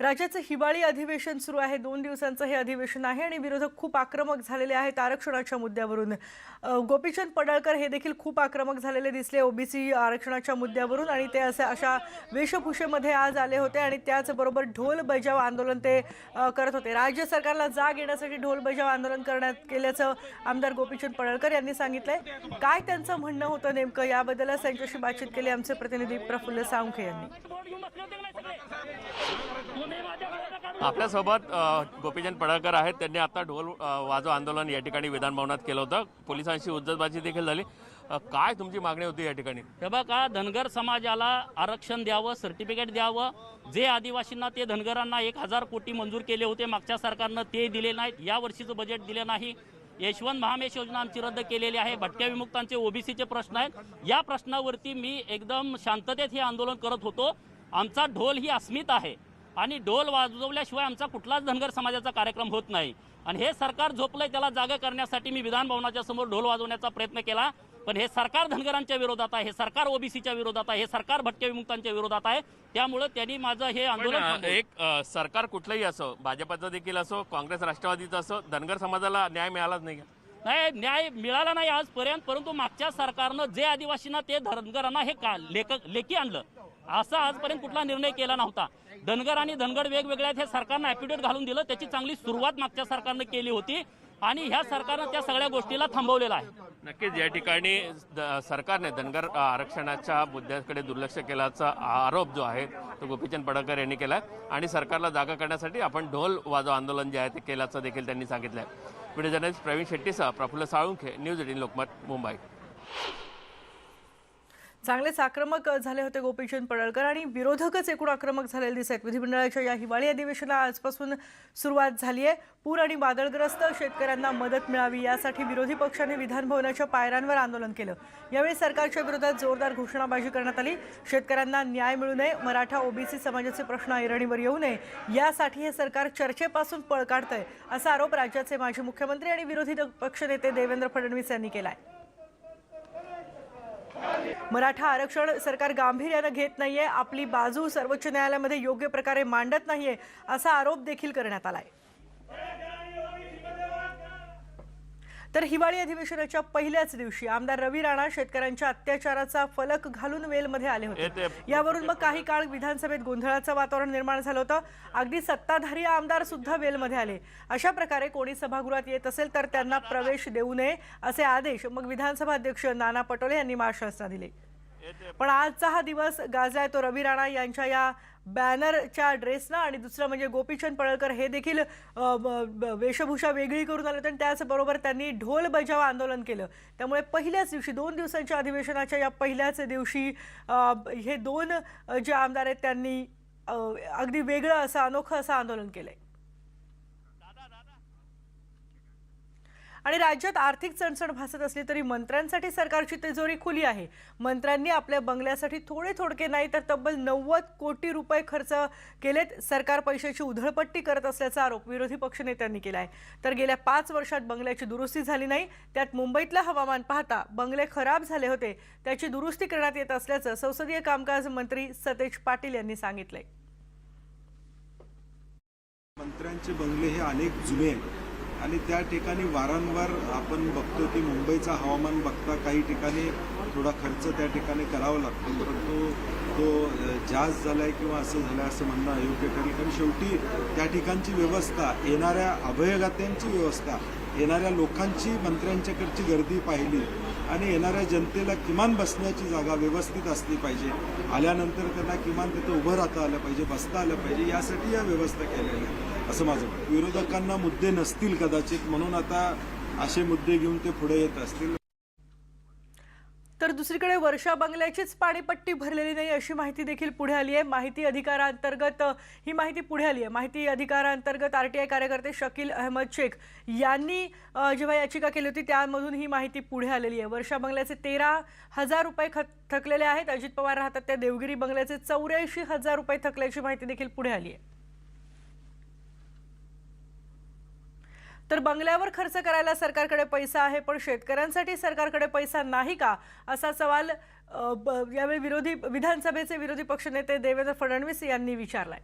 राज्याचं हिवाळी अधिवेशन सुरू आहे. दोन दिवसांचं हे अधिवेशन आहे आणि विरोधक खूप आक्रमक झालेले आहेत आरक्षणाच्या मुद्द्यावरून. गोपीचंद पडळकर हे देखील खूप आक्रमक झालेले दिसले ओबीसी आरक्षणाच्या मुद्द्यावरून आणि ते असे अशा वेशभूषेमध्ये आज आले होते आणि त्याचबरोबर ढोल बजाव आंदोलन ते करत होते. राज्य सरकारला जाग येण्यासाठी ढोल बजाव आंदोलन करण्यात केल्याचं आमदार गोपीचंद पडळकर यांनी सांगितलंय. काय त्यांचं म्हणणं होतं नेमकं याबद्दलच त्यांच्याशी बातचीत केली आमचे प्रतिनिधी प्रफुल्ल सावंखे यांनी. आपल्यासोबत गोपीचंद पडळकर आहेत. त्यांनी आता ढोल वाजव आंदोलन या ठिकाणी विधानभवनात केलं होतं. पोलिसांशी उज्जतबाजी देखील झाली. काय तुमची मागणी होती या ठिकाणी? हे बघा धनगर समाजाला आरक्षण द्यावं सर्टिफिकेट द्यावं. जे आदिवासींना ते धनगरांना एक हजार कोटी मंजूर केले होते मागच्या सरकारनं ते दिले नाहीत. या वर्षीचं बजेट दिले नाही. यशवंत महामेश योजना आमची रद्द केलेली आहे. भटक्या विमुक्तांचे ओबीसीचे प्रश्न आहेत. या प्रश्नावरती मी एकदम शांततेत हे आंदोलन करत होतो. आमचा ढोल ही अस्मिता आहे. आणि ढोल वाजवल्याशिवाय आमचा कुठलाच धनगर समाजाचा कार्यक्रम होत नाही आणि हे सरकार झोपलंय त्याला जागा करण्यासाठी मी विधान भवनाच्या समोर ढोल वाजवण्याचा प्रयत्न केला पण हे सरकार धनगरांच्या विरोधात आहे हे सरकार ओबीसीच्या विरोधात आहे हे सरकार भटक्या विमुक्तांच्या विरोधात आहे त्यामुळे त्यांनी माझं हे आंदोलन. एक सरकार कुठलंही असो भाजपचं देखील असो काँग्रेस राष्ट्रवादीचं असो धनगर समाजाला न्याय मिळालाच नाही? नाही न्याय मिळाला नाही आजपर्यंत परंतु मागच्या सरकारनं जे आदिवासींना ते धनगरांना हे का लेख लेखी आणलं. असा आजपर्यंत कुठला निर्णय केला नव्हता. धनगर आणि धनगर वेगवेगळ्या आहेत हे सरकारनं ॲफिडेट घालून दिलं. त्याची चांगली सुरुवात मागच्या सरकारनं केली होती आणि ह्या सरकारनं त्या सगळ्या गोष्टीला थांबवलेलं आहे. नक्कीच या ठिकाणी सरकारने धनगर आरक्षणाच्या मुद्द्याकडे दुर्लक्ष केल्याचा आरोप जो आहे तो गोपीचंद पडळकर यांनी केला आणि सरकारला जागा करण्यासाठी आपण ढोल वाजव आंदोलन जे आहे ते केल्याचं देखील त्यांनी सांगितलं आहे व्हिडिओ जर्नलिस्ट प्रवीण शेट्टीसह प्रफुल्ल साळुंखे न्यूज एटीन लोकमत मुंबई. चांगलेच आक्रमक झाले होते गोपीचंद पडळकर आणि विरोधकच एकूण आक्रमक झालेले दिसत आहेत. विधिमंडळाच्या या हिवाळी अधिवेशनाला आजपासून सुरुवात झाली आहे. पूर आणि वादळग्रस्त शेतकऱ्यांना मदत मिळावी यासाठी विरोधी पक्षाने विधानभवनाच्या पायऱ्यांवर आंदोलन केलं. यावेळी सरकारच्या विरोधात जोरदार घोषणाबाजी करण्यात आली. शेतकऱ्यांना न्याय मिळू नये मराठा ओबीसी समाजाचे प्रश्न ऐरणीवर येऊ नये यासाठी हे सरकार चर्चेपासून पळ काढतंय असा आरोप राज्याचे माजी मुख्यमंत्री आणि विरोधी पक्षनेते देवेंद्र फडणवीस यांनी केला आहे मराठा आरक्षण सरकार गांभीर्यानं घेत नाहीये आपली बाजू सर्वोच्च न्यायालयामध्ये योग्य प्रकारे मांडत नाहीये असा आरोप देखील करण्यात आलाय. तर हिवाळी अधिवेशनाच्या पहिल्याच दिवशी आमदार रवी राणा शेतकऱ्यांच्या अत्याचाराचा फलक घालून वेलमध्ये आले होते. यावरून मग काही काळ विधानसभेत गोंधळाचं वातावरण निर्माण झालं होतं. अगदी सत्ताधारी आमदार सुद्धा वेलमध्ये आले. अशा प्रकारे कोणी सभागृहात येत असेल तर त्यांना प्रवेश देऊ नये असे आदेश मग विधानसभा अध्यक्ष नाना पटोले यांनी महाराष्ट्राला दिले. पण आजचा हा दिवस गाजलाय तो रवी राणा यांच्या या बॅनरच्या ड्रेसनं आणि दुसरं म्हणजे गोपीचंद पडळकर हे देखील वेशभूषा वेगळी करून आले. आणि त्याचबरोबर त्यांनी ढोल बजाव आंदोलन केलं. त्यामुळे पहिल्याच दिवशी दोन दिवसांच्या अधिवेशनाच्या या पहिल्याच दिवशी हे दोन जे आमदार आहेत त्यांनी अगदी वेगळं असं अनोखं असं आंदोलन केलं आहे आणि राज्यात आर्थिक चणचण भासत असली तरी मंत्र्यांसाठी सरकारची तिजोरी खुली आहे. मंत्र्यांनी आपल्या बंगल्यासाठी थोडे थोडके नाही तर तब्बल नव्वद कोटी रुपये खर्च केलेत. सरकार पैशाची उधळपट्टी करत असल्याचा आरोप विरोधी पक्षनेत्यांनी केला आहे तर गेल्या पाच वर्षात बंगल्याची दुरुस्ती झाली नाही. त्यात मुंबईतलं हवामान पाहता बंगले खराब झाले होते. त्याची दुरुस्ती करण्यात येत असल्याचं संसदीय कामकाज मंत्री सतेज पाटील यांनी सांगितलंय. मंत्र्यांचे बंगले हे अनेक जुने आहेत. आणि त्या ठिकाणी वारंवार आपण बघतो की मुंबईचं हवामान बघता काही ठिकाणी थोडा खर्च त्या ठिकाणी करावा लागतो. परंतु तो जास्त झाला आहे किंवा असं झालं आहे असं म्हणणं अयोग्य ठरेल. कारण शेवटी त्या ठिकाणची व्यवस्था येणाऱ्या अभयगात्यांची व्यवस्था येणाऱ्या लोकांची मंत्र्यांच्याकडची गर्दी पाहिली आणि येणाऱ्या जनतेला किमान बसण्याची जागा व्यवस्थित असली पाहिजे. आल्यानंतर त्यांना किमान तिथं उभं राहता आलं पाहिजे बसता आलं पाहिजे. यासाठी या व्यवस्था केलेल्या आहेत. असं माझं विरोधकांना मुद्दे नसतील कदाचित म्हणून आता असे मुद्दे घेऊन ते पुढे येत असतील. तर दुसरीकडे वर्षा बंगल्याचीच पाणीपट्टी भरलेली नाही अशी माहिती देखील पुढे आली आहे. माहिती अधिकारांतर्गत ही माहिती पुढे आली आहे. माहिती अधिकारांतर्गत आर टी आय कार्यकर्ते शकील अहमद शेख यांनी जेव्हा याचिका केली होती त्यामधून ही माहिती पुढे आलेली आहे. वर्षा बंगल्याचे तेरा हजार रुपये ख थकलेले आहेत. अजित पवार राहतात त्या देवगिरी बंगल्याचे चौऱ्याऐंशी हजार रुपये थकल्याची माहिती देखील पुढे आली आहे. तर बंगल्यावर खर्च करायला सरकारकडे पैसा आहे पण शेतकऱ्यांसाठी सरकारकडे पैसा नाही का? असा सवाल ब- यावेळी विरोधी विधानसभेचे विरोधी पक्षनेते देवेंद्र फडणवीस यांनी विचारलाय.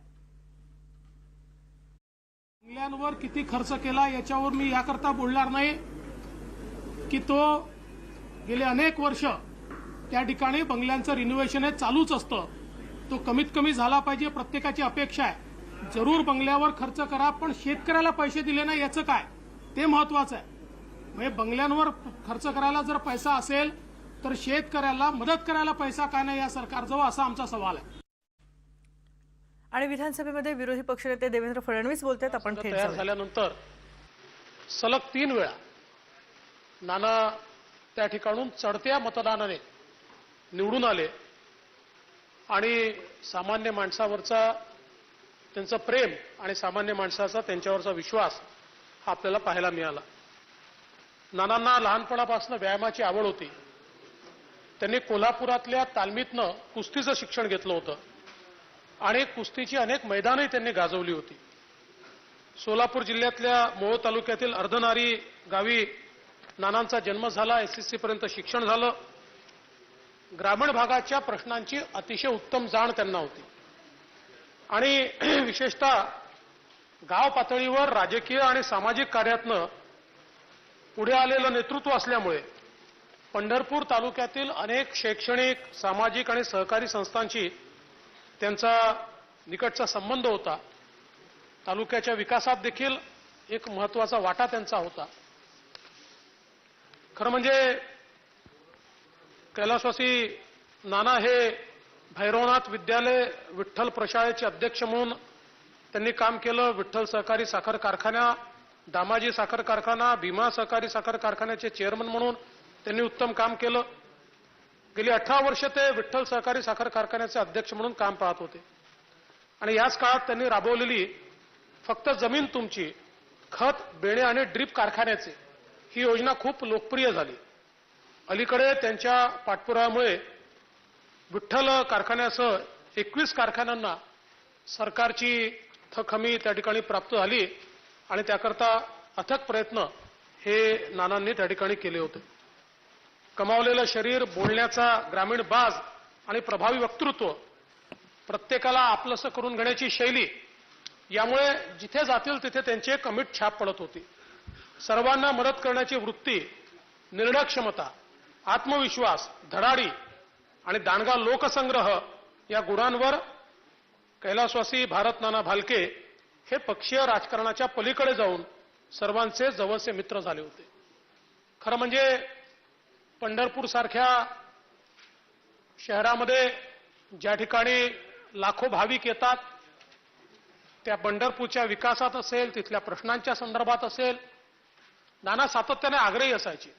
बंगल्यांवर किती खर्च केला याच्यावर मी याकरता बोलणार नाही की तो गेले अनेक वर्ष त्या ठिकाणी बंगल्यांचं रिनोव्हेशन हे चालूच असतं. तो कमीत कमी झाला पाहिजे प्रत्येकाची अपेक्षा आहे. जरूर बंगल्यावर खर्च करा पण शेतकऱ्याला पैसे दिले नाही याचं काय? ते महत्वाचं आहे. म्हणजे बंगल्यांवर खर्च करायला जर पैसा असेल तर शेतकऱ्याला मदत करायला पैसा काय नाही या सरकारजवळ? असा आमचा सवाल आहे. आणि विधानसभेमध्ये विरोधी पक्षनेते देवेंद्र फडणवीस बोलतात आपण तयार. झाल्यानंतर सलग तीन वेळा नाना त्या ठिकाणून चढत्या मतदानाने निवडून आले. आणि सामान्य माणसावरचा त्यांचं प्रेम आणि सामान्य माणसाचा त्यांच्यावरचा विश्वास हा आपल्याला पाहायला मिळाला. नानांना लहानपणापासून व्यायामाची आवड होती. त्यांनी कोल्हापुरातल्या तालमीतनं कुस्तीचं शिक्षण घेतलं होतं. आणि कुस्तीची अनेक मैदानही त्यांनी गाजवली होती. सोलापूर जिल्ह्यातल्या मोहो तालुक्यातील अर्धनारी गावी नानांचा जन्म झाला एसएससी पर्यंत शिक्षण झालं. ग्रामीण भागाच्या प्रश्नांची अतिशय उत्तम जाण त्यांना होती. आणि विशेषतः गाव पातळीवर राजकीय आणि सामाजिक कार्यातनं पुढे आलेलं नेतृत्व असल्यामुळे पंढरपूर तालुक्यातील अनेक शैक्षणिक सामाजिक आणि सहकारी संस्थांशी त्यांचा निकटचा संबंध होता. तालुक्याच्या विकासात देखील एक महत्त्वाचा वाटा त्यांचा होता. खरं म्हणजे कैलासवासी नाना हे भैरवनाथ विद्यालय विठ्ठल प्रशाळेचे अध्यक्ष म्हणून त्यांनी काम केलं. विठ्ठल सहकारी साखर कारखाना दामाजी साखर कारखाना भीमा सहकारी साखर कारखान्याचे चेअरमन म्हणून त्यांनी उत्तम काम केलं. गेली अठरा वर्ष ते विठ्ठल सहकारी साखर कारखान्याचे अध्यक्ष म्हणून काम पाहत होते. आणि याच काळात त्यांनी राबवलेली फक्त जमीन तुमची खत बेणे आणि ड्रीप कारखान्याचे ही योजना खूप लोकप्रिय झाली. अलीकडे त्यांच्या पाठपुराव्यामुळे विठ्ठल कारखान्यासह एकवीस कारखान्यांना सरकारची थक हमी त्या ठिकाणी प्राप्त झाली आणि त्याकरता अथक प्रयत्न हे नानांनी त्या ठिकाणी केले होते. कमावलेलं शरीर बोलण्याचा ग्रामीण बाज आणि प्रभावी वक्तृत्व प्रत्येकाला आपलंसं करून घेण्याची शैली यामुळे जिथे जातील तिथे त्यांची एक अमिट छाप पडत होती. सर्वांना मदत करण्याची वृत्ती निर्णय क्षमता आत्मविश्वास धडाडी आणि दांडगा लोकसंग्रह या गुणांवर कैलासवासी भारत नाना भालके हे पक्षीय राजकारणाच्या पलीकडे जाऊन सर्वांचे जवळचे मित्र झाले होते. खरं म्हणजे पंढरपूर सारख्या शहरामध्ये ज्या ठिकाणी लाखो भाविक येतात त्या पंढरपूरच्या विकासात असेल तिथल्या प्रश्नांच्या संदर्भात असेल नाना सातत्याने आग्रही असायचे.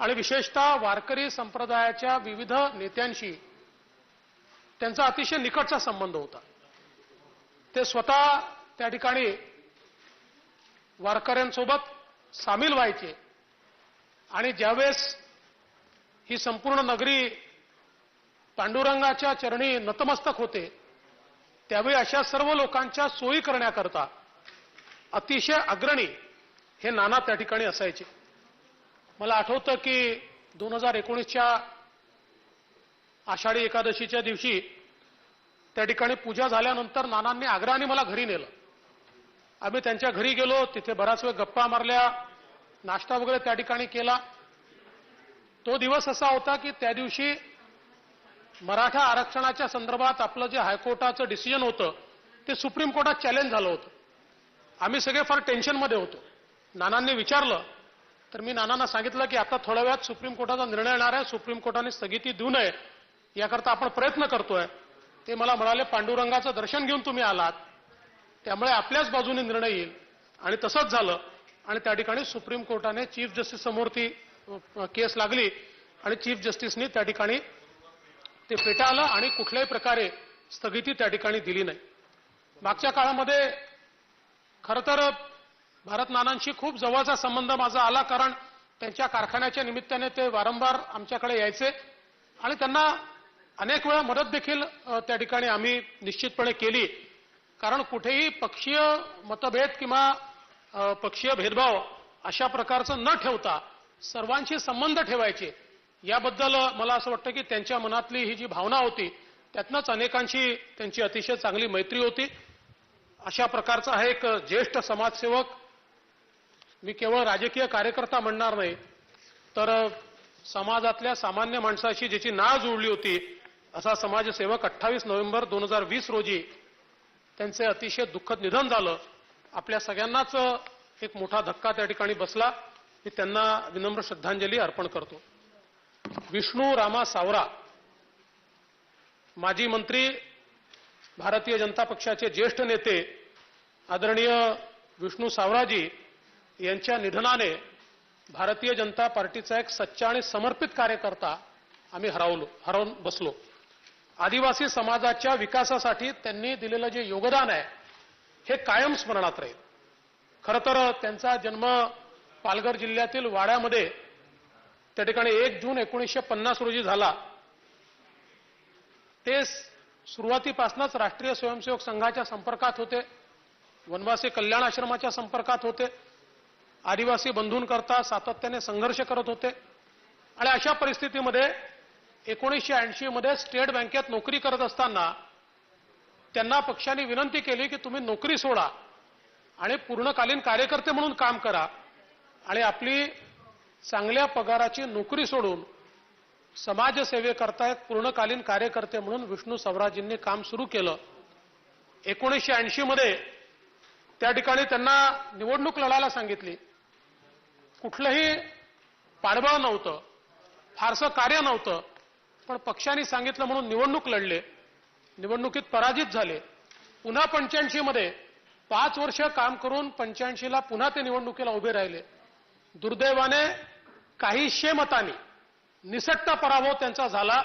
आणि विशेषतः वारकरी संप्रदायाच्या विविध नेत्यांशी त्यांचा अतिशय निकटचा संबंध होता. ते स्वतः त्या ठिकाणी वारकऱ्यांसोबत सामील व्हायचे. आणि ज्यावेळेस ही संपूर्ण नगरी पांडुरंगाच्या चरणी नतमस्तक होते त्यावेळी अशा सर्व लोकांच्या सोयी करण्याकरता अतिशय अग्रणी हे नाना त्या ठिकाणी असायचे. मला आठवतं की दोन हजार एकोणीसच्या आषाढी एकादशीच्या दिवशी त्या ठिकाणी पूजा झाल्यानंतर नानांनी आग्रहाने मला घरी नेलं. आम्ही त्यांच्या घरी गेलो तिथे बराच वेळ गप्पा मारल्या नाश्ता वगैरे त्या ठिकाणी केला. तो दिवस असा होता की त्या दिवशी मराठा आरक्षणाच्या संदर्भात आपलं जे हायकोर्टाचं डिसिजन होतं ते सुप्रीम कोर्टात चॅलेंज झालं होतं. आम्ही सगळे फार टेन्शनमध्ये होतो. नानांनी विचारलं तर मी नानांना सांगितलं की आता थोड्या वेळात सुप्रीम कोर्टाचा निर्णय येणार आहे सुप्रीम कोर्टाने स्थगिती देऊ नये. याकरता आपण प्रयत्न करतोय. ते मला म्हणाले पांडुरंगाचं दर्शन घेऊन तुम्ही आलात. त्यामुळे आपल्याच बाजूने निर्णय येईल. आणि तसंच झालं. आणि त्या ठिकाणी सुप्रीम कोर्टाने चीफ जस्टिस समोर ती केस लागली. आणि चीफ जस्टिसनी त्या ठिकाणी ते फेटाळलं आणि कुठल्याही प्रकारे स्थगिती त्या ठिकाणी दिली नाही. मागच्या काळामध्ये खरं तर भारत नानांशी खूप जवळचा संबंध माझा आला कारण त्यांच्या कारखान्याच्या निमित्ताने ते वारंवार आमच्याकडे यायचे. आणि त्यांना अनेक वेळा मदत देखील त्या ठिकाणी आम्ही निश्चितपणे केली. कारण कुठेही पक्षीय मतभेद किंवा पक्षीय भेदभाव अशा प्रकारचं न ठेवता सर्वांशी संबंध ठेवायचे याबद्दल मला असं वाटतं की त्यांच्या मनातली ही जी भावना होती त्यातनंच अनेकांशी त्यांची अतिशय चांगली मैत्री होती. अशा प्रकारचा हा एक ज्येष्ठ समाजसेवक मी केवळ राजकीय कार्यकर्ता म्हणणार नाही तर समाजातल्या सामान्य माणसाशी ज्याची नाळ जुळली होती असा समाजसेवक अठ्ठावीस नोव्हेंबर दोन हजार वीस रोजी त्यांचे अतिशय दुःखद निधन झालं. आपल्या सगळ्यांनाच एक मोठा धक्का त्या ठिकाणी बसला. मी त्यांना विनम्र श्रद्धांजली अर्पण करतो. विष्णू रामा सावरा माजी मंत्री भारतीय जनता पक्षाचे ज्येष्ठ नेते आदरणीय विष्णू सावराजी यांच्या निधनाने भारतीय जनता पार्टीचा एक सच्चा आणि समर्पित कार्यकर्ता आम्ही हरवलो हरवून बसलो. आदिवासी समाजाच्या विकासासाठी त्यांनी दिलेलं जे योगदान आहे हे कायम स्मरणात राहील. खरं तर त्यांचा जन्म पालघर जिल्ह्यातील वाड्यामध्ये त्या ठिकाणी एक जून एकोणीसशे पन्नास रोजी झाला. ते सुरुवातीपासूनच राष्ट्रीय स्वयंसेवक संघाच्या संपर्कात होते. वनवासी कल्याण आश्रमाच्या संपर्कात होते. आदिवासी बंधूंकरता सातत्याने संघर्ष करत होते. आणि अशा परिस्थितीमध्ये एकोणीसशे ऐंशी मध्ये स्टेट बँकेत नोकरी करत असताना त्यांना पक्षाने विनंती केली की तुम्ही नोकरी सोडा आणि पूर्णकालीन कार्यकर्ते म्हणून काम करा आणि आपली चांगल्या पगाराची नोकरी सोडून समाजसेवेकरता एक पूर्णकालीन कार्यकर्ते म्हणून विष्णू सवराजींनी काम सुरू केलं. एकोणीसशे ऐंशी मध्ये त्या ठिकाणी त्यांना निवडणूक लढायला सांगितली. कुठलंही पाठबळ नव्हतं फारसं कार्य नव्हतं. पण पक्षाने सांगितलं म्हणून निवडणूक लढले. निवडणुकीत पराजित झाले. पुन्हा पंच्याऐंशी मध्ये पाच वर्ष काम करून पंच्याऐंशीला पुन्हा ते निवडणुकीला उभे राहिले. दुर्दैवाने काहीशे मतांनी निसट्ट पराभव त्यांचा झाला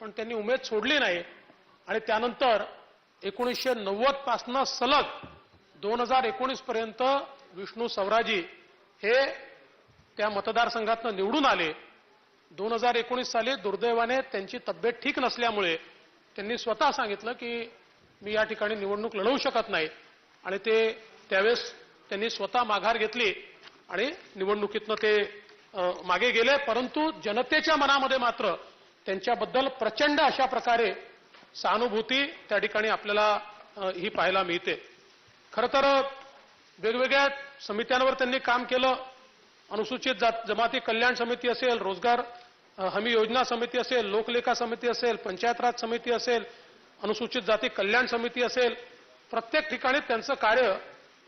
पण त्यांनी उमेद सोडली नाही. आणि त्यानंतर एकोणीसशे नव्वद पासनं सलग दोन हजार एकोणीस पर्यंत विष्णू सवराजी हे त्या मतदारसंघातनं निवडून आले. दोन हजार एकोणीस साली दुर्दैवाने त्यांची तब्येत ठीक नसल्यामुळे त्यांनी स्वतः सांगितलं की मी या ठिकाणी निवडणूक लढवू शकत नाही. आणि ते त्यावेळेस त्यांनी स्वतः माघार घेतली आणि निवडणुकीतनं ते मागे गेले. परंतु जनतेच्या मनामध्ये मात्र त्यांच्याबद्दल प्रचंड अशा प्रकारे सहानुभूती त्या ठिकाणी आपल्याला ही पाहायला मिळते. खरं तर वेगवेगळ्या समित्यांवर त्यांनी काम केलं. अनुसूचित जात जमाती कल्याण समिती असेल रोजगार हमी योजना समिती असेल लोकलेखा समिती असेल पंचायत राज समिती असेल अनुसूचित जाती कल्याण समिती असेल प्रत्येक ठिकाणी त्यांचं कार्य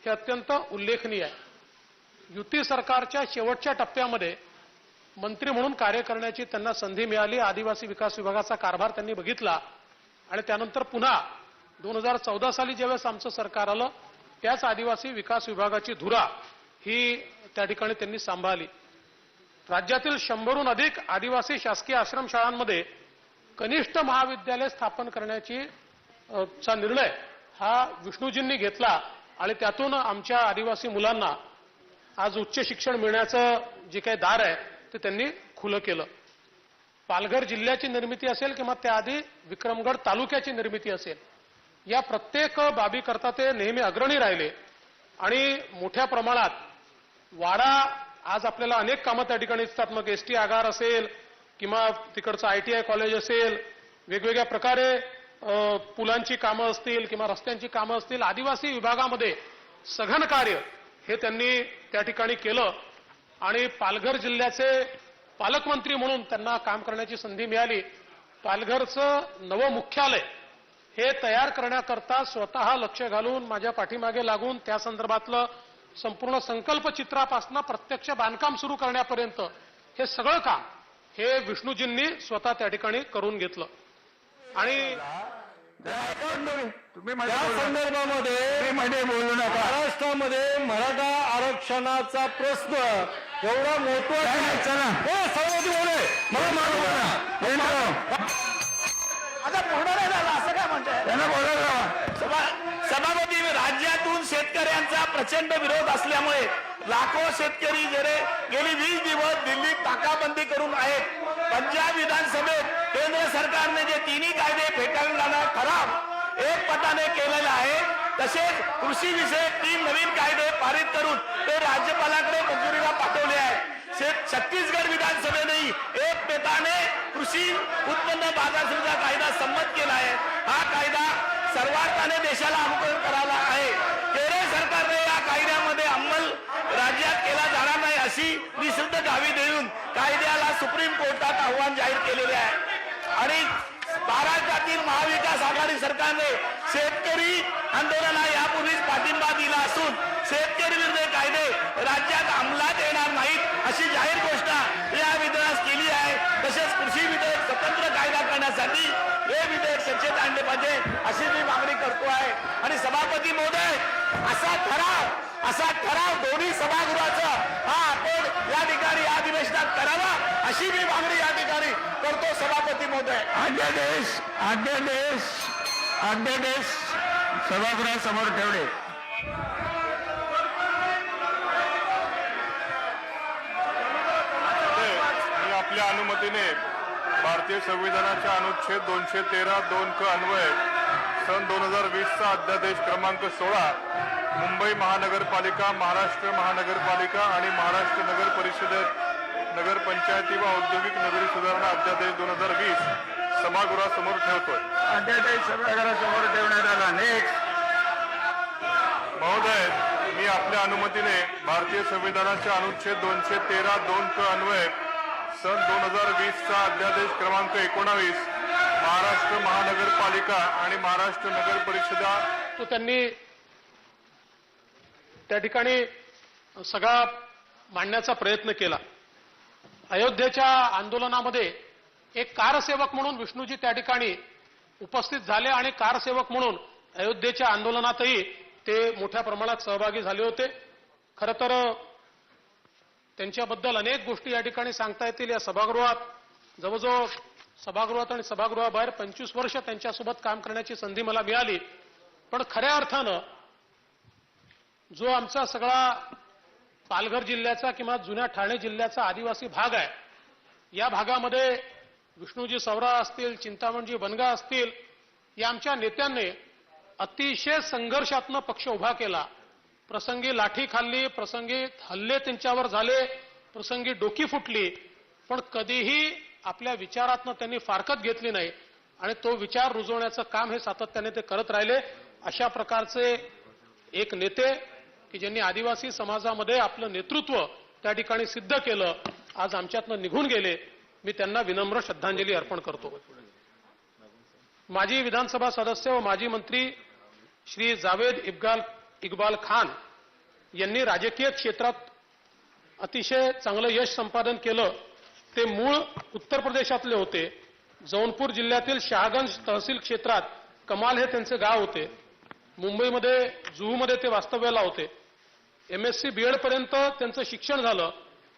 हे अत्यंत उल्लेखनीय आहे. युती सरकारच्या शेवटच्या टप्प्यामध्ये मंत्री म्हणून कार्य करण्याची त्यांना संधी मिळाली आदिवासी विकास विभागाचा कारभार त्यांनी बघितला आणि त्यानंतर पुन्हा दोन हजार चौदा साली ज्यावेळेस आमचं सरकार आलं त्याच आदिवासी विकास विभागाची धुरा ही त्या ठिकाणी त्यांनी सांभाळली. राज्यातील शंभरहून अधिक आदिवासी शासकीय आश्रमशाळांमध्ये कनिष्ठ महाविद्यालय स्थापन करण्याची चा निर्णय हा विष्णूजींनी घेतला आणि त्यातून आमच्या आदिवासी मुलांना आज उच्च शिक्षण मिळण्याचं जे काही दार आहे ते त्यांनी खुलं केलं. पालघर जिल्ह्याची निर्मिती असेल किंवा त्याआधी विक्रमगड तालुक्याची निर्मिती असेल या प्रत्येक बाबीकरता ते नेहमी अग्रणी राहिले आणि मोठ्या प्रमाणात वाडा आज आपल्याला अनेक कामं त्या ठिकाणी दिसतात. मग एस टी आगार असेल किंवा तिकडचं आय टी आय कॉलेज असेल वेगवेगळ्या प्रकारे पुलांची कामं असतील किंवा रस्त्यांची कामं असतील आदिवासी विभागामध्ये सघन कार्य हे त्यांनी त्या ठिकाणी केलं. आणि पालघर जिल्ह्याचे पालकमंत्री म्हणून त्यांना काम करण्याची संधी मिळाली. पालघरचं नवं मुख्यालय हे तयार करण्याकरता स्वतः लक्ष घालून माझ्या पाठीमागे लागून त्या संदर्भातलं संपूर्ण संकल्पचित्रापासून प्रत्यक्ष बांधकाम सुरू करण्यापर्यंत हे सगळं काम हे विष्णूजींनी स्वतः त्या ठिकाणी करून घेतलं. आणि त्या संदर्भामध्ये मध्ये बोलू नका. महाराष्ट्रामध्ये मराठा आरक्षणाचा प्रश्न एवढा बोले. मला मारू आता नाही झाला असं काय म्हणताय? त्यांना बोलायला शेतकऱ्यांचा प्रचंड विरोध असल्यामुळे लाखो शेतकरी जरे गेली वीस दिवस दिल्लीत नाकाबंदी करून आहेत. पंजाब विधानसभेत केंद्र सरकारने जे तिन्ही कायदे फेटाळण्याला खराब एक पटाने केलेला आहे. तसेच कृषी विषयक तीन नवीन कायदे पारित करून ते राज्यपालाकडे मंजुरीला पाठवले आहे छत्तीसगड विधानसभेनेही एक पेटाने कृषी उत्पन्न बाजार समितीचा कायदा संमत केला आहे. हा कायदा सर्वार्थाने देशाला अनुकरण करायला आहे. सरकारने या कायद्यामध्ये अंमल राज्यात केला जाणार नाही अशी निषिद्ध दावी देऊन कायद्याला सुप्रीम कोर्टात आव्हान जाहीर केलेले आहे. आणि महाराष्ट्रातील महाविकास आघाडी सरकारने शेतकरी आंदोलनाला यापूर्वीच पाठिंबा दिला असून शेतकरी विरोधी कायदे राज्यात अंमलात येणार नाहीत अशी जाहीर घोषणा या विधेयकास केली आहे तसेच कृषी स्वतंत्र कायदा करण्यासाठी हे विधेयक चर्चेत आणले पाहिजे अशी मी मागणी करतो आहे. आणि सभापती महोदय असा ठराव असा ठराव दोन्ही सभागृहाचा हा आपण या ठिकाणी या अधिवेशनात करावा अशी मी मागणी या ठिकाणी करतो सभापती महोदय. अध्यादेश अध्यादेश अध्यादेश सभागृहासमोर ठेवले. भारतीय संविधानाच्या अनुच्छेद दोनशे तेरा दोन क अन्वय सन दोन हजार वीसचा अध्यादेश क्रमांक सोळा मुंबई महानगरपालिका महाराष्ट्र महानगरपालिका आणि महाराष्ट्र नगर परिषद नगर पंचायती व औद्योगिक नगरी सुधारणा अध्यादेश दोन हजार वीस सभागृहासमोर ठेवतोय. अध्यादेश सभागृहासमोर ठेवण्यात आला. नेक्स्ट महोदय मी आपल्या अनुमतीने भारतीय संविधानाच्या अनुच्छेद दोनशे तेरा दोन क अन्वय सन दोन हजार वीसचा अध्यादेश क्रमांक एकोणावीस महाराष्ट्र महानगरपालिका आणि महाराष्ट्र नगर परिषदा. तो त्यांनी त्या ठिकाणी सगळा मांडण्याचा प्रयत्न केला. अयोध्येच्या आंदोलनामध्ये एक कारसेवक म्हणून विष्णूजी त्या ठिकाणी उपस्थित झाले आणि कारसेवक म्हणून अयोध्येच्या आंदोलनातही ते मोठ्या प्रमाणात सहभागी झाले होते. खरं तर त्यांच्याबद्दल अनेक गोष्टी या ठिकाणी सांगता येतील. या सभागृहात जवळजवळ सभागृहात आणि सभागृहाबाहेर पंचवीस वर्ष त्यांच्यासोबत काम करण्याची संधी मला मिळाली. पण खऱ्या अर्थानं जो आमचा सगळा पालघर जिल्ह्याचा किंवा जुन्या ठाणे जिल्ह्याचा आदिवासी भाग आहे या भागामध्ये विष्णूजी सवरा असतील चिंतामणजी बनगा असतील या आमच्या नेत्यांनी अतिशय संघर्षात्मक पक्ष उभा केला. प्रसंगी लाठी खाल्ली प्रसंगी हल्ले त्यांच्यावर झाले प्रसंगी डोकी फुटली पण कधीही आपल्या विचारातनं त्यांनी फारकत घेतली नाही. आणि तो विचार रुजवण्याचं काम हे सातत्याने ते करत राहिले. अशा प्रकारचे एक नेते की ज्यांनी आदिवासी समाजामध्ये आपलं नेतृत्व त्या ठिकाणी सिद्ध केलं आज आमच्यातनं निघून गेले. मी त्यांना विनम्र श्रद्धांजली अर्पण करतो. माजी विधानसभा सदस्य व माजी मंत्री श्री जावेद इब्गाल इक्बाल खान यांनी राजकीय क्षेत्रात अतिशय चांगलं यश संपादन केलं. ते मूळ उत्तर प्रदेशातले होते. जौनपूर जिल्ह्यातील शहागंज तहसील क्षेत्रात कमाल हे त्यांचे गाव होते. मुंबईमध्ये जुहूमध्ये ते वास्तव्याला होते. एम एस सी बी एडपर्यंत त्यांचं शिक्षण झालं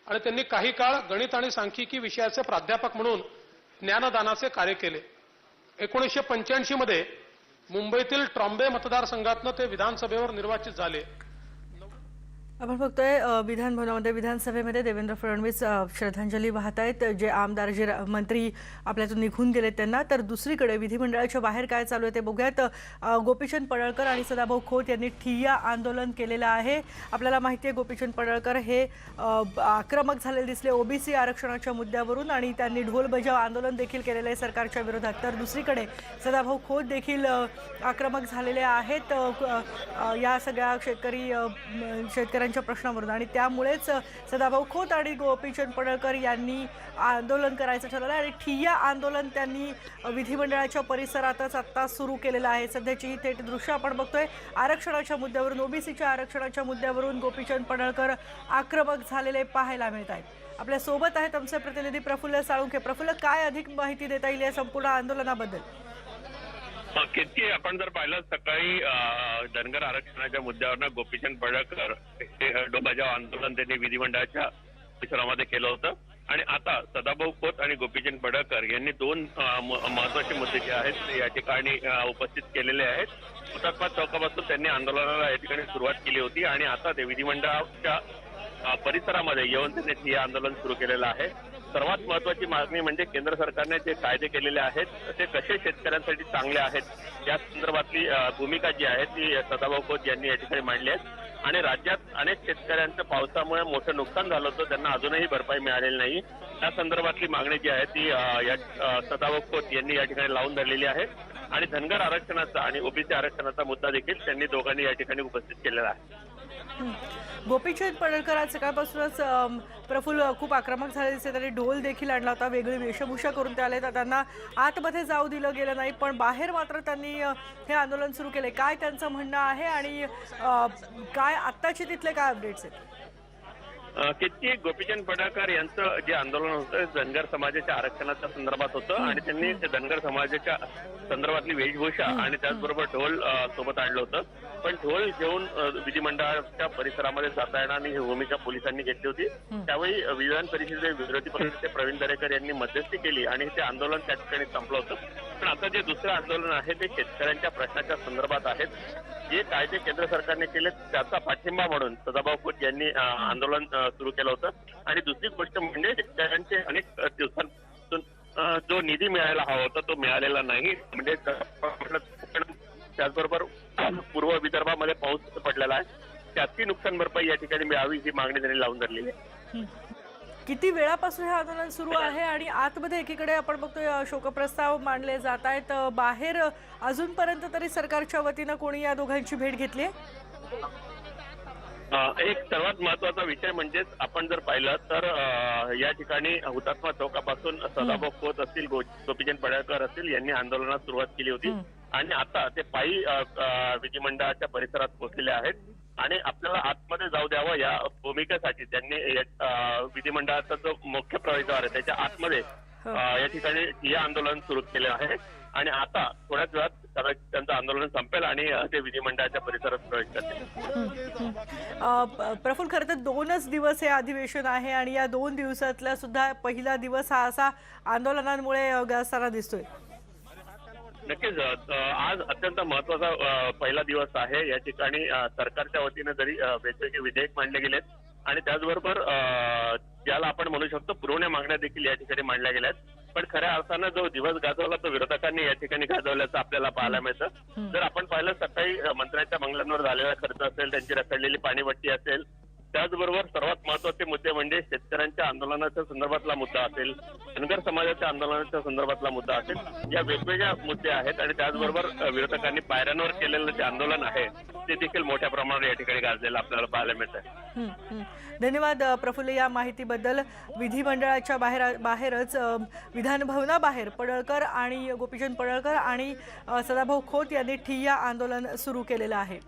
आणि त्यांनी काही काळ गणित आणि सांख्यिकी विषयाचे प्राध्यापक म्हणून ज्ञानदानाचे कार्य केले. एकोणीसशे पंच्याऐंशीमध्ये मुंबईतील ट्रॉम्बे मतदारसंघातनं ते विधानसभेवर निर्वाचित झाले. आपण बघतोय अ, विधान भवनामध्ये विधानसभेमध्ये देवेंद्र फडणवीस श्रद्धांजली वाहत आहेत जे आमदार जे मंत्री आपल्यातून निघून गेले त्यांना. तर दुसरीकडे विधिमंडळाच्या बाहेर काय चालू आहे ते बघूयात. गोपीचंद पडळकर आणि सदाभाऊ खोत यांनी ठिय्या आंदोलन केलेलं आहे. आपल्याला माहिती आहे गोपीचंद पडळकर हे आक्रमक झालेले दिसले ओबीसी आरक्षणाच्या मुद्द्यावरून आणि त्यांनी ढोल बजाव आंदोलन देखील केलेलं आहे सरकारच्या विरोधात. तर दुसरीकडे सदाभाऊ खोत देखील आक्रमक झालेले आहेत. या सगळ्या शेतकरी शेतकऱ्यांच्या म- प्रश्नावरून. आणि त्यामुळेच सदाभाऊ खोत आणि गोपीचंद पडळकर यांनी आंदोलन करायचं ठरवलं आणि ठिय्या आंदोलन त्यांनी विधिमंडळाच्या परिसरातच आत्ता सुरू केलेलं आहे. सध्याची ही थेट दृश्य आपण बघतोय. आरक्षणाच्या मुद्द्यावरून ओबीसीच्या आरक्षणाच्या मुद्द्यावरून गोपीचंद पडळकर आक्रमक झालेले पाहायला मिळत आहेत. आपल्यासोबत आहेत आमचे प्रतिनिधी प्रफुल्ल साळुंखे. प्रफुल्ल काय अधिक माहिती देता येईल या संपूर्ण आंदोलनाबद्दल? किती आपण जर पाहिलं सकाळी धनगर आरक्षणाच्या मुद्द्यावर गोपीचंद पडळकर हे डोबाजाव आंदोलन त्यांनी विधिमंडळाच्या परिसरामध्ये केलं होतं. आणि आता सदाभाऊ खोत आणि गोपीचंद पडळकर यांनी दोन महत्त्वाचे मुद्दे जे आहेत ते या ठिकाणी उपस्थित केलेले आहेत. हुतात्मा चौकापासून त्यांनी आंदोलनाला या ठिकाणी सुरुवात केली होती आणि आता ते विधिमंडळाच्या परिसरामध्ये येऊन त्यांनी हे आंदोलन सुरू केलेलं आहे. सर्वात महत्वाची मागणी म्हणजे केंद्र सरकारने जे कायदे केलेले आहेत ते कसे शेतकऱ्यांसाठी चांगले आहेत या संदर्भातली भूमिका जी आहे ती सदाभाऊ खोत यांनी या ठिकाणी मांडली आहे. आणि राज्यात अनेक शेतकऱ्यांचं पावसामुळे मोठं नुकसान झालं होतं त्यांना अजूनही भरपाई मिळालेली नाही. त्या संदर्भातली मागणी जी आहे ती या सदाभाऊ खोत यांनी या ठिकाणी लावून धरलेली आहे. आणि धनगर आरक्षणाचा आणि ओबीसी आरक्षणाचा मुद्दा देखील त्यांनी दोघांनी या ठिकाणी उपस्थित केलेला आहे. गोपीचंद पडळकर आज सकाळपासूनच प्रफुल्ल खूप आक्रमक झाले दिसते त्यांनी ढोल देखील आणला होता. वेगळी वेशभूषा करून ते आले. तर त्यांना आतमध्ये जाऊ दिलं गेलं नाही पण बाहेर मात्र त्यांनी हे आंदोलन सुरू केले. काय त्यांचं म्हणणं आहे आणि काय आत्ताचे तिथले काय अपडेट्स आहेत? अ, किती गोपीचंद पडळकर यांचं जे आंदोलन होतं धनगर समाजाच्या आरक्षणाच्या संदर्भात होतं आणि त्यांनी ते धनगर समाजाच्या संदर्भातली वेशभूषा आणि त्याचबरोबर ढोल सोबत आणलं होतं. पण ढोल घेऊन विधिमंडळाच्या परिसरामध्ये जाता येणार आणि ही भूमिका पोलिसांनी घेतली होती. त्यावेळी विधान परिषदेचे विरोधी पक्षनेते प्रवीण दरेकर यांनी मध्यस्थी केली आणि ते आंदोलन त्या ठिकाणी संपलं होतं पण आता जे दुसरं आंदोलन आहे ते शेतकऱ्यांच्या प्रश्नाच्या संदर्भात आहेत. जे कायदे केंद्र सरकारने केले त्याचा पाठिंबा म्हणून सदाभाऊ खोत यांनी आंदोलन सुरू केलं होतं. आणि दुसरी गोष्ट म्हणजे शेतकऱ्यांचे अनेक दिवसांपासून जो निधी मिळायला हवा होता तो मिळालेला नाही. म्हणजे त्याचबरोबर पूर्व विदर्भामध्ये पाऊस पडलेला आहे. त्याची नुकसान भरपाई या ठिकाणी मिळावी ही मागणी त्यांनी लावून धरलेली आहे. किती वेळापासून हे आंदोलन सुरू आहे आणि आतमध्ये एकीकडे आपण बघतोय शोकप्रस्ताव मांडले जात आहेत. बाहेर अजूनपर्यंत तरी सरकारच्या वतीनं कोणी या दोघांची भेट घेतली एक सर्वात महत्त्वाचा विषय म्हणजेच आपण जर पाहिलं तर या ठिकाणी हुतात्मा चौकापासून सदाभाऊ खोत असतील गोपीचंद पडळकर असतील यांनी आंदोलनात सुरुवात केली होती. आणि आता ते पायी विधिमंडळाच्या परिसरात पोहोचलेले आहेत. आणि आपल्याला आतमध्ये जाऊ द्यावं या भूमिकेसाठी. त्यांनी विधिमंडळाचा जो मुख्य प्रवेशद्वार आहे त्याच्या आतमध्ये अ, या ठिकाणी हे आंदोलन सुरू केले आहे. आणि आता थोड्याच वेळात त्यांचं आंदोलन संपेल आणि ते विधिमंडळाच्या परिसरात प्रवेश करतील. अ, प- प्रफुल्ल खरं तर दोनच दिवस हे अधिवेशन आहे आणि या दोन दिवसातला सुद्धा पहिला दिवस हा असा आंदोलनांमुळे गाजताना दिसतोय. नक्कीच आज अत्यंत महत्त्वाचा पहिला दिवस आहे. या ठिकाणी सरकारच्या वतीनं जरी वेगवेगळे विधेयक मांडले गेलेत आणि त्याचबरोबर ज्याला आपण म्हणू शकतो पुरवण्या मागण्या देखील या ठिकाणी मांडल्या गेल्यात. पण खऱ्या अर्थानं जो दिवस गाजवला तो विरोधकांनी या ठिकाणी गाजवल्याचं आपल्याला पाहायला मिळतं. जर आपण पाहिलं सकाळी मंत्र्यांच्या बंगल्यांवर झालेला खर्च असेल त्यांची रखडलेली पाणीपट्टी असेल त्याचबरोबर सर्वात महत्त्वाचे मुद्दे म्हणजे शेतकऱ्यांच्या आंदोलनाच्या संदर्भातला मुद्दा असेल धनगर समाजाच्या आंदोलनाच्या संदर्भातला मुद्दा असेल या वेगवेगळ्या मुद्दे आहेत आणि त्याचबरोबर विरोधकांनी पायऱ्यांवर केलेलं जे आंदोलन आहे ते देखील मोठ्या प्रमाणावर या ठिकाणी गाजलेलं आपल्याला पाहायला मिळत आहे धन्यवाद प्रफुल्ल या माहितीबद्दल. विधिमंडळाच्या बाहेर बाहेरच विधानभवनाबाहेर पडळकर आणि गोपीचंद पडळकर आणि सदाभाऊ खोत यांनी ठिय्या आंदोलन सुरू केलेलं आहे.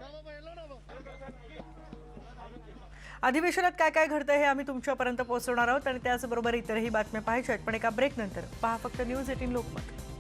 अधिवेशनात काय काय घडतं हे आम्ही तुमच्यापर्यंत पोहोचवणार आहोत आणि त्याचबरोबर इतरही बातम्या पाहायच्या आहेत. पण एका ब्रेकनंतर पहा फक्त न्यूज एटीन लोकमत.